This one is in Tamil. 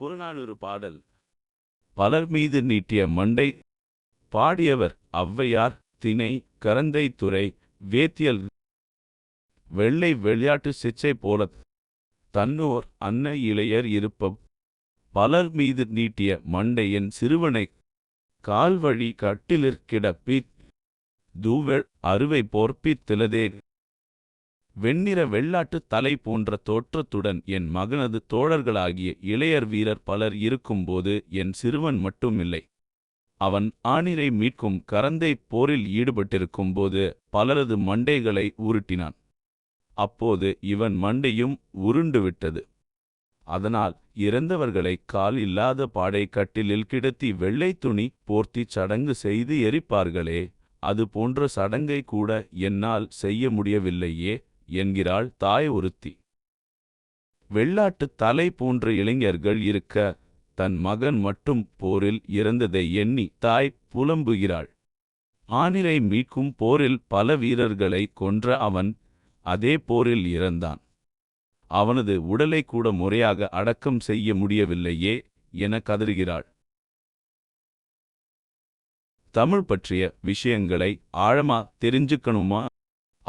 புறநானூறு பாடல். பலர் மீது நீட்டிய மண்டை. பாடியவர் ஔவையார் திணை கரந்தை துறை வேத்தியல். வெள்ளை வெள்ளாட்டு சிச்சை போலத் தன்னோர் அன்ன இளையர் இருப்பப் பலர் மீது நீட்டிய மண்டையின் சிறுவனை. கால்வழி கட்டிலிற் கிடப்பி தூவெள் அறுவை போர்ப்பித்திலதே வெண்ணிற வெள்ளாட்டுத் தலை போன்ற தோற்றத்துடன் என் மகனது தோழர்களாகிய இளையர் வீரர் பலர் இருக்கும்போது என் சிறுவன் மட்டுமில்லை. அவன் ஆணிரை மீட்கும் கரந்தை போரில் ஈடுபட்டிருக்கும்போது பலரது மண்டைகளை உருட்டினான். அப்போது இவன் மண்டையும் உருண்டுவிட்டது. அதனால் இறந்தவர்களை கால் இல்லாத பாடை கட்டிலில் கிடத்தி வெள்ளைத் துணி போர்த்திச் சடங்கு செய்து எரிப்பார்களே அது போன்ற சடங்கை கூட என்னால் செய்ய முடியவில்லையே. என்கிறாள் தாய் ஒருத்தி. வெள்ளாட்டுத் தலை போன்ற இளைஞர்கள் இருக்க தன் மகன் மட்டும் போரில் இறந்ததை எண்ணி தாய் புலம்புகிறாள். ஆனிரை மீட்கும் போரில் பல வீரர்களை கொன்ற அவன் அதே போரில் இறந்தான். அவனது உடலை கூட முறையாக அடக்கம் செய்ய முடியவில்லையே என கதறுகிறாள். தமிழ் பற்றிய விஷயங்களை ஆழமா தெரிஞ்சுக்கணுமா?